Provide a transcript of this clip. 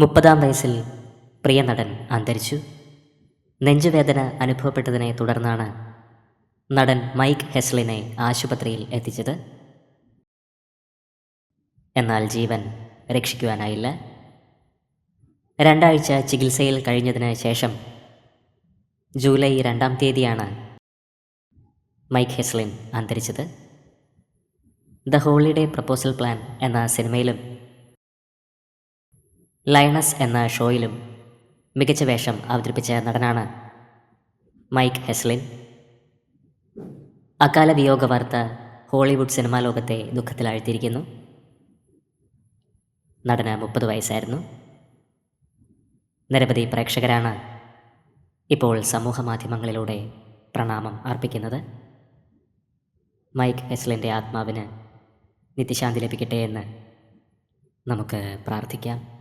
മുപ്പതാം വയസ്സിൽ പ്രിയ നടൻ അന്തരിച്ചു. നെഞ്ചുവേദന അനുഭവപ്പെട്ടതിനെ തുടർന്നാണ് നടൻ മൈക്ക് ഹെസ്ലിനെ ആശുപത്രിയിൽ എത്തിച്ചത്. എന്നാൽ ജീവൻ രക്ഷിക്കുവാനായില്ല. രണ്ടാഴ്ച ചികിത്സയിൽ കഴിഞ്ഞതിന് ശേഷം ജൂലൈ രണ്ടാം തീയതിയാണ് മൈക്ക് ഹെസ്ലിൻ അന്തരിച്ചത്. ദ ഹോളിഡേ പ്രപ്പോസൽ പ്ലാൻ എന്ന സിനിമയിലും ലയണസ് എന്ന ഷോയിലും മികച്ച വേഷം അവതരിപ്പിച്ച നടനാണ് മൈക്ക് ഹെസ്ലിൻ. അകാല വിയോഗ വാർത്ത ഹോളിവുഡ് സിനിമാ ലോകത്തെ ദുഃഖത്തിലാഴ്ത്തിയിരിക്കുന്നു. നടന് മുപ്പത് വയസ്സായിരുന്നു. നിരവധി പ്രേക്ഷകരാണ് ഇപ്പോൾ സമൂഹ മാധ്യമങ്ങളിലൂടെ പ്രണാമം അർപ്പിക്കുന്നത്. മൈക്ക് ഹെസ്ലിന്റെ ആത്മാവിന് നിത്യശാന്തി ലഭിക്കട്ടെ എന്ന് നമുക്ക് പ്രാർത്ഥിക്കാം.